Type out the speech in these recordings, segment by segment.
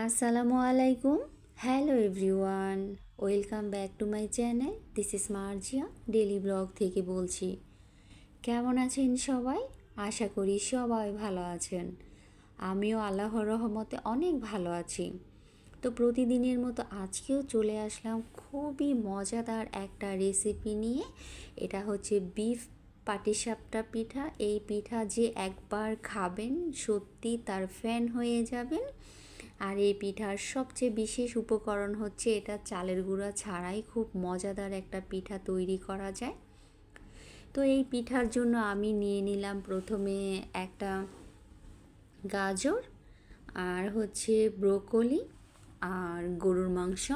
আসসালামু আলাইকুম। Hello everyone welcome back to my channel this is Marzia daily blog থেকে বলছি। কেমন আছেন সবাই? আশা করি সবাই ভালো আছেন। আমিও আল্লাহর রহমতে অনেক ভালো আছি। তো প্রতিদিনের মতো আজকেও চলে আসলাম খুবই মজাদার একটা রেসিপি নিয়ে। এটা হচ্ছে বিফ পাটিসাপটা পিঠা। এই পিঠা যে একবার খাবেন সত্যি তার ফ্যান হয়ে যাবেন। আর এই পিঠার সবচেয়ে বিশেষ উপকরণ হচ্ছে এটা চালের গুঁড়া ছাড়াই খুব মজাদার একটা পিঠা তৈরি করা যায়। তো এই পিঠার জন্য আমি নিয়ে নিলাম প্রথমে একটা গাজর আর হচ্ছে ব্রোকলি আর গরুর মাংস।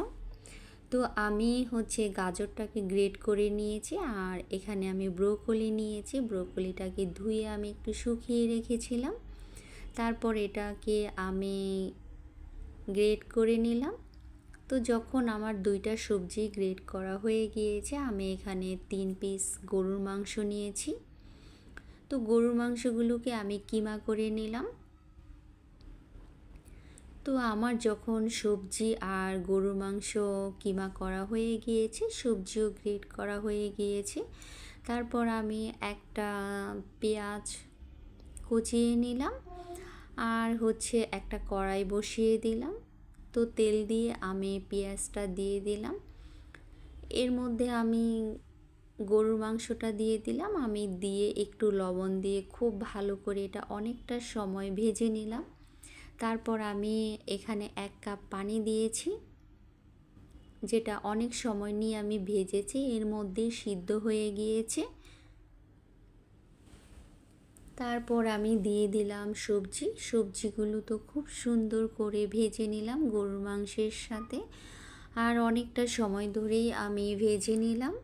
তো আমি হচ্ছে গাজরটাকে গ্রেট করে নিয়েছি আর এখানে আমি ব্রোকলি নিয়েছি। ব্রোকলিটাকে ধুয়ে আমি একটু শুকিয়ে রেখেছিলাম। তারপর এটাকে আমি গ্রেট করে নিলাম। তো যখন আমার দুইটা সবজি গ্রেড করা হয়ে গিয়েছে, আমি এখানে তিন পিস গরুর মাংস নিয়েছি। তো গরুর মাংসগুলোকে আমি কিমা করে নিলাম। তো আমার যখন সবজি আর গরুর মাংস কিমা করা হয়ে গিয়েছে, সবজিও গ্রেড করা হয়ে গিয়েছে, তারপর আমি একটা পেঁয়াজ কুচিয়ে নিলাম। আর হচ্ছে একটা কড়াই বসিয়ে দিলাম। তো তেল দিয়ে আমি পেঁয়াজটা দিয়ে দিলাম। এর মধ্যে আমি গরুর মাংসটা দিয়ে দিলাম। আমি দিয়ে একটু লবণ দিয়ে খুব ভালো করে এটা অনেকটা সময় ভেজে নিলাম। তারপর আমি এখানে এক কাপ পানি দিয়েছি, যেটা অনেক সময় নিয়ে আমি ভেজেছি। এর মধ্যে সিদ্ধ হয়ে গিয়েছে। তারপর আমি দিয়ে দিলাম সবজি। সবজিগুলো তো খুব সুন্দর করে ভেজে নিলাম গরুর মাংসের সাথে। আর অনেকটা সময় ধরেই আমি ভেজে নিলাম।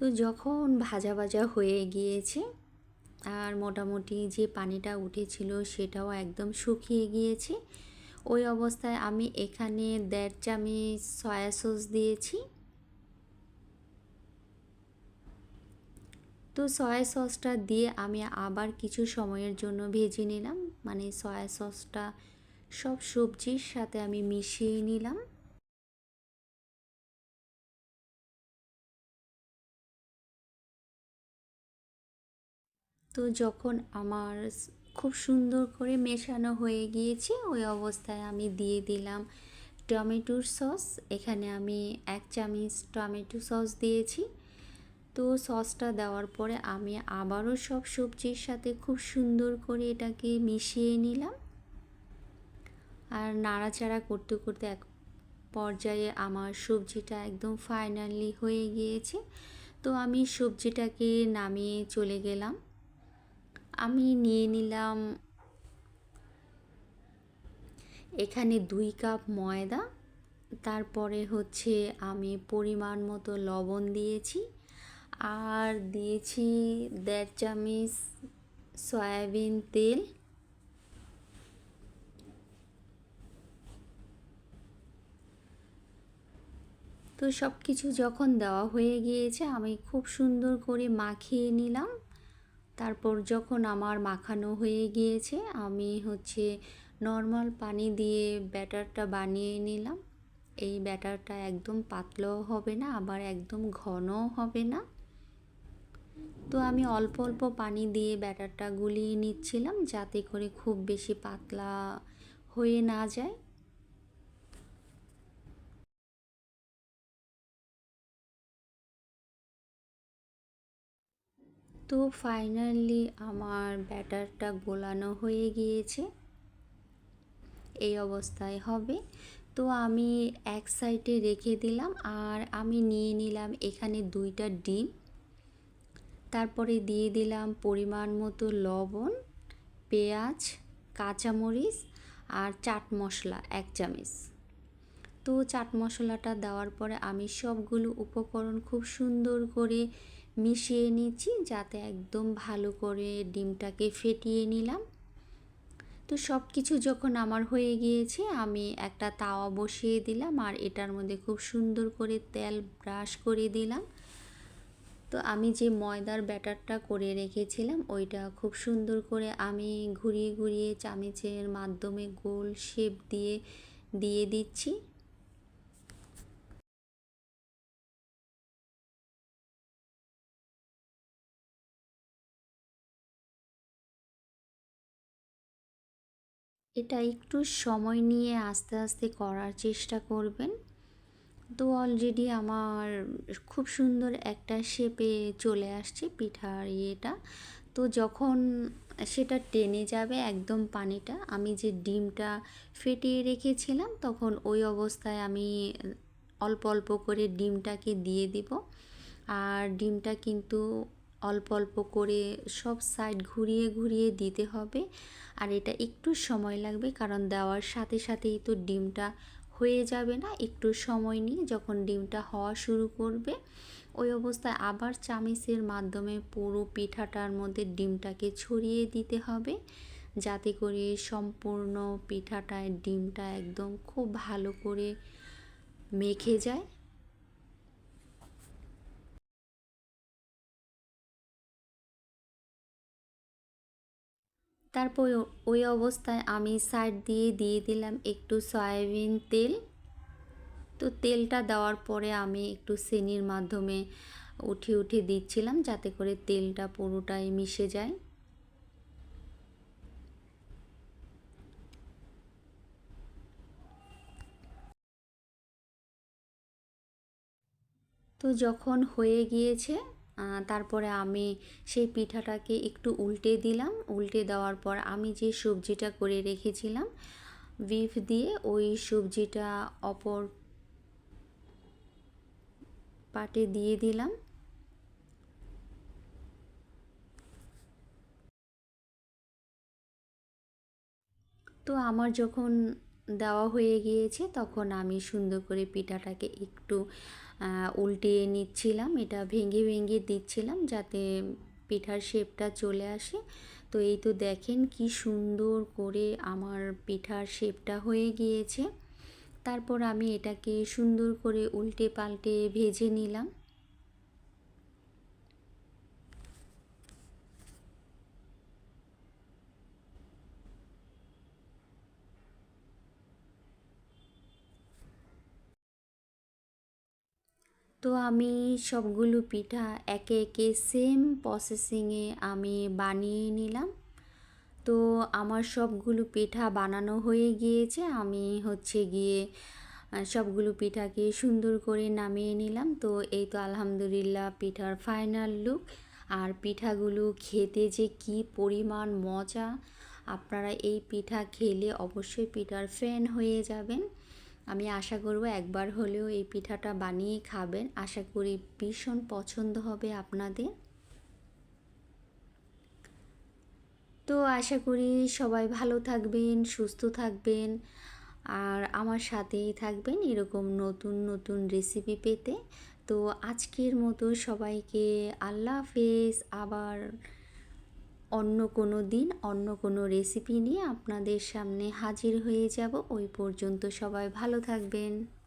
তো যখন ভাজা ভাজা হয়ে গিয়েছে আর মোটামুটি যে পানিটা উঠেছিল সেটাও একদম শুকিয়ে গিয়েছে, ওই অবস্থায় আমি এখানে দেড় চামচ সয়া সস দিয়েছি। তো সয়া সসটা দিয়ে আমি আবার কিছু সময়ের জন্য ভেজে নিলাম মানে সয়া সসটা সব সবজির সাথে আমি মিশিয়ে নিলাম। তো যখন আমার খুব সুন্দর করে মেশানো হয়ে গিয়েছে, ওই অবস্থায় আমি দিয়ে দিলাম টমেটোর সস। এখানে আমি এক চামচ টমেটো সস দিয়েছি। তো সসটা দেওয়ার পরে আমি আবারও সব সবজির সাথে খুব সুন্দর করে এটাকে মিশিয়ে নিলাম। আর নাড়াচাড়া করতে করতে এক পর্যায়ে আমার সবজিটা একদম ফাইনালি হয়ে গিয়েছে। তো আমি সবজিটাকে নামিয়ে চলে গেলাম। আমি নিয়ে নিলাম এখানে দুই কাপ ময়দা, তারপরে হচ্ছে আমি পরিমাণ মতো লবণ দিয়েছি আর দিয়েছি দেড় চামচ সয়াবিন তেল। তো সব কিছু যখন দেওয়া হয়ে গিয়েছে আমি খুব সুন্দর করে মাখিয়ে নিলাম। তারপর যখন আমার মাখানো হয়ে গিয়েছে, আমি হচ্ছে নর্মাল পানি দিয়ে ব্যাটারটা বানিয়ে নিলাম। এই ব্যাটারটা একদম পাতলাও হবে না, আবার একদম ঘনও হবে না। তো আমি অল্প অল্প পানি দিয়ে ব্যাটারটা গুলিয়ে নিচ্ছিলাম, যাতে করে খুব বেশি পাতলা হয়ে না যায়। তো ফাইনালি আমার ব্যাটারটা গোলানো হয়ে গিয়েছে। এই অবস্থায় হবে। তো আমি এক সাইডে রেখে দিলাম আর আমি নিয়ে নিলাম এখানে দুইটা ডিম। তারপরে দিয়ে দিলাম পরিমাণ মতো লবণ, পেঁয়াজ, কাঁচামরিচ আর চাট মশলা, এক চামচ। তো চাট মশলাটা দেওয়ার পরে আমি সবগুলো উপকরণ খুব সুন্দর করে মিশিয়ে নিচ্ছি যাতে একদম ভালো করে ডিমটাকে ফেটিয়ে নিলাম। তো সব কিছু যখন আমার হয়ে গিয়েছে, আমি একটা তাওয়া বসিয়ে দিলাম আর এটার মধ্যে খুব সুন্দর করে তেল ব্রাশ করে দিলাম। তো আমি যে ময়দার ব্যাটারটা করে রেখেছিলাম, ওইটা খুব সুন্দর করে আমি ঘুরিয়ে ঘুরিয়ে চামিচের মাধ্যমে গোল শেপ দিয়ে দিয়ে দিচ্ছি। এটা একটু সময় নিয়ে আস্তে আস্তে করার চেষ্টা করবেন। তো অলরেডি আমার খুব সুন্দর একটা শেপে চলে আসছে পিঠার ইয়েটা। তো যখন সেটা টেনে যাবে একদম পানিটা, আমি যে ডিমটা ফেটিয়ে রেখেছিলাম, তখন ওই অবস্থায় আমি অল্প অল্প করে ডিমটাকে দিয়ে দিব। আর ডিমটা কিন্তু অল্প অল্প করে সব সাইড ঘুরিয়ে ঘুরিয়ে দিতে হবে। আর এটা একটু সময় লাগবে কারণ দেওয়ার সাথে সাথেই তো ডিমটা হয়ে যাবে না। একটু সময় নিয়ে যখন ডিমটা হওয়া শুরু করবে, ওই অবস্থায় আবার চামিচের মাধ্যমে পুরো পিঠাটার মধ্যে ডিমটাকে ছড়িয়ে দিতে হবে। যাতে করে সম্পূর্ণ পিঠাটায় ডিমটা একদম খুব ভালো করে মেখে যায়। তারপর ওই অবস্থায় আমি সাইড দিয়ে দিয়ে দিলাম একটু সয়াবিন তেল। তো তেলটা দেওয়ার পরে আমি একটু সেনির মাধ্যমে উঠিয়ে উঠে দিচ্ছিলাম যাতে করে তেলটা পুরোটাই মিশে যায়। তো যখন হয়ে গিয়েছে তারপরে আমি সেই পিঠাটাকে একটু উল্টে দিলাম। উল্টে দেওয়ার পর আমি যে সবজিটা করে রেখেছিলাম বিফ দিয়ে ওই সবজিটা অপর পাটে দিয়ে দিলাম। তো আমার যখন দেওয়া হয়ে গিয়েছে, তখন আমি সুন্দর করে পিঠাটাকে একটু উল্টিয়ে নিচ্ছিলাম, এটা ভেঙে ভেঙে দিচ্ছিলাম যাতে পিঠার শেপটা চলে আসে। তো এই তো দেখেন কি সুন্দর করে আমার পিঠার শেপটা হয়ে গিয়েছে। তারপর আমি এটাকে সুন্দর করে উল্টে পাল্টে ভেজে নিলাম। তো আমি সবগুলো পিঠা একে একে সেম প্রসেসিংয়ে আমি বানিয়ে নিলাম। তো আমার সবগুলো পিঠা বানানো হয়ে গিয়েছে। আমি হচ্ছে গিয়ে সবগুলো পিঠাকে সুন্দর করে নামিয়ে নিলাম। তো এই তো আলহামদুলিল্লাহ পিঠার ফাইনাল লুক আর পিঠাগুলো খেতে যে কি পরিমাণ মজা! আপনারা এই পিঠা খেলে অবশ্যই পিঠার ফ্যান হয়ে যাবেন। আমি আশা করব একবার হলেও এই পিঠাটা বানিয়ে খাবেন। আশা করি ভীষণ পছন্দ হবে আপনাদের। তো আশা করি সবাই ভালো থাকবেন, সুস্থ থাকবেন, আর আমার সাথেই থাকবেন এরকম নতুন নতুন রেসিপি পেতে। তো আজকের মতো সবাইকে আল্লাহ হাফেজ, আবার অন্য কোনো দিন, অন্য কোনো রেসিপি নিয়ে আপনাদের সামনে হাজির হয়ে যাব। ওই পর্যন্ত সবাই ভালো থাকবেন।